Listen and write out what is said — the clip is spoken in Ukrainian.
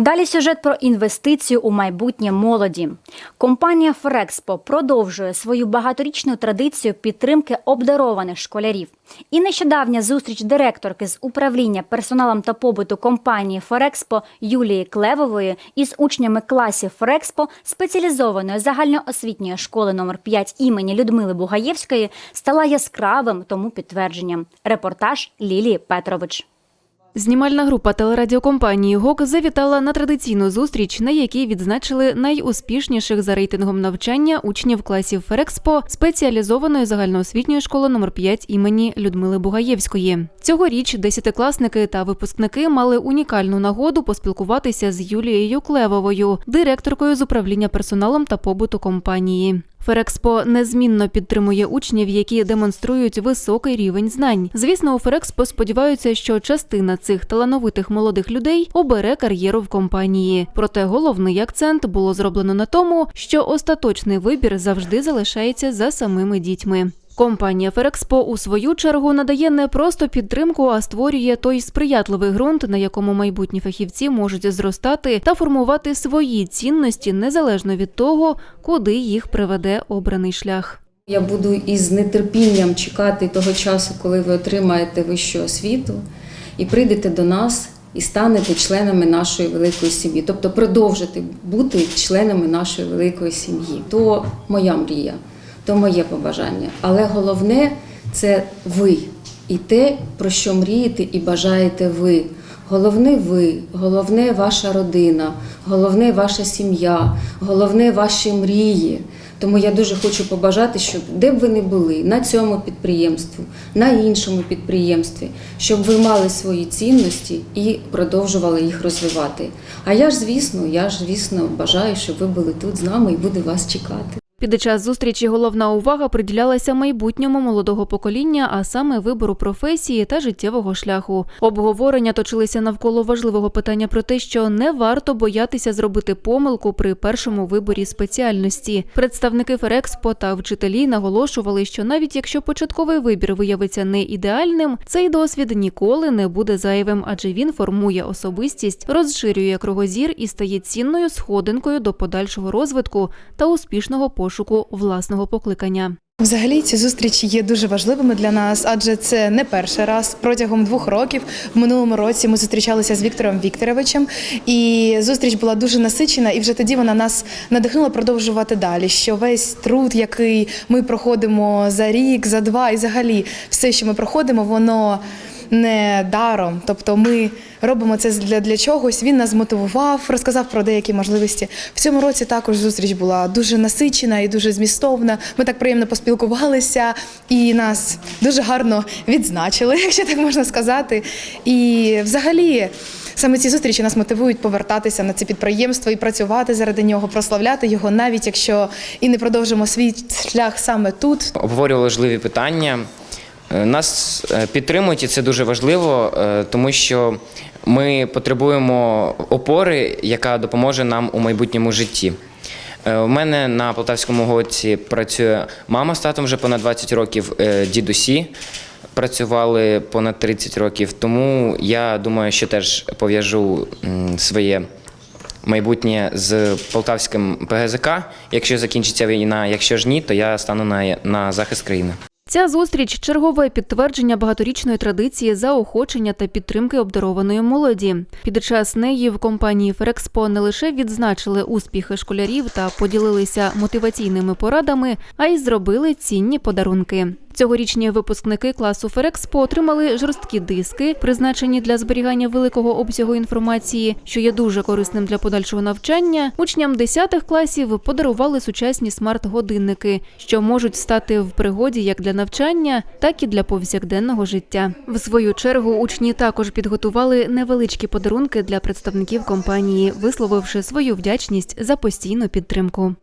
Далі сюжет про інвестицію у майбутнє молоді. Компанія Ферекспо продовжує свою багаторічну традицію підтримки обдарованих школярів. І нещодавня зустріч директорки з управління персоналом та побуту компанії Ферекспо Юлії Клевової із учнями класів Ферекспо спеціалізованої загальноосвітньої школи номер 5 імені Людмили Бугаєвської стала яскравим тому підтвердженням. Репортаж Лілії Петрович. Знімальна група телерадіокомпанії ГОК завітала на традиційну зустріч, на якій відзначили найуспішніших за рейтингом навчання учнів класів Ферекспо спеціалізованої загальноосвітньої школи номер 5 імені Людмили Бугаєвської. Цьогоріч десятикласники та випускники мали унікальну нагоду поспілкуватися з Юлією Клевовою, директоркою з управління персоналом та побуту компанії. Ферекспо незмінно підтримує учнів, які демонструють високий рівень знань. Звісно, у Ферекспо сподіваються, що частина цих талановитих молодих людей обере кар'єру в компанії. Проте головний акцент було зроблено на тому, що остаточний вибір завжди залишається за самими дітьми. Компанія Ферекспо у свою чергу надає не просто підтримку, а створює той сприятливий ґрунт, на якому майбутні фахівці можуть зростати та формувати свої цінності незалежно від того, куди їх приведе обраний шлях. Я буду із нетерпінням чекати того часу, коли ви отримаєте вищу освіту і прийдете до нас і станете членами нашої великої сім'ї, тобто продовжите бути членами нашої великої сім'ї. То моя мрія, то моє побажання. Але головне це ви і те, про що мрієте і бажаєте ви. Головне ви, головне ваша родина, головне ваша сім'я, головне ваші мрії. Тому я дуже хочу побажати, щоб де б ви не були, на цьому підприємстві, на іншому підприємстві, щоб ви мали свої цінності і продовжували їх розвивати. А я ж, звісно, я ж, звісно, бажаю, щоб ви були тут з нами і буду вас чекати. Під час зустрічі головна увага приділялася майбутньому молодого покоління, а саме вибору професії та життєвого шляху. Обговорення точилися навколо важливого питання про те, що не варто боятися зробити помилку при першому виборі спеціальності. Представники Ферекспо та вчителі наголошували, що навіть якщо початковий вибір виявиться не ідеальним, цей досвід ніколи не буде зайвим, адже він формує особистість, розширює кругозір і стає цінною сходинкою до подальшого розвитку та успішного пошуку власного покликання. Взагалі ці зустрічі є дуже важливими для нас, адже це не перший раз. Протягом двох років в минулому році ми зустрічалися з Віктором Вікторовичем, і зустріч була дуже насичена, і вже тоді вона нас надихнула продовжувати далі. Що весь труд, який ми проходимо за рік, за два, і взагалі все, що ми проходимо, воно не даром. Тобто ми робимо це для, для чогось. Він нас мотивував, розказав про деякі можливості. В цьому році також зустріч була дуже насичена і дуже змістовна. Ми так приємно поспілкувалися і нас дуже гарно відзначили, якщо так можна сказати. І взагалі. Саме ці зустрічі нас мотивують повертатися на це підприємство і працювати заради нього, прославляти його, навіть якщо і не продовжимо свій шлях саме тут. обговорювали важливі питання. Е, Нас е, підтримують, і це дуже важливо, е, тому що ми потребуємо опори, яка допоможе нам у майбутньому житті. У мене на Полтавському гоці працює мама з татом вже понад 20 років, дідусі працювали понад 30 років. Тому я думаю, що теж пов'яжу своє майбутнє з полтавським ПГЗК. Якщо закінчиться війна, якщо ж ні, то я стану на, на захист країни. Ця зустріч чергове підтвердження багаторічної традиції заохочення та підтримки обдарованої молоді. Під час неї в компанії Ферекспо не лише відзначили успіхи школярів та поділилися мотиваційними порадами, а й зробили цінні подарунки. Цьогорічні випускники класу Ферекспо отримали жорсткі диски, призначені для зберігання великого обсягу інформації, що є дуже корисним для подальшого навчання. Учням 10 класів подарували сучасні смарт-годинники, що можуть стати в пригоді як для навчання, так і для повсякденного життя. В свою чергу учні також підготували невеличкі подарунки для представників компанії, висловивши свою вдячність за постійну підтримку.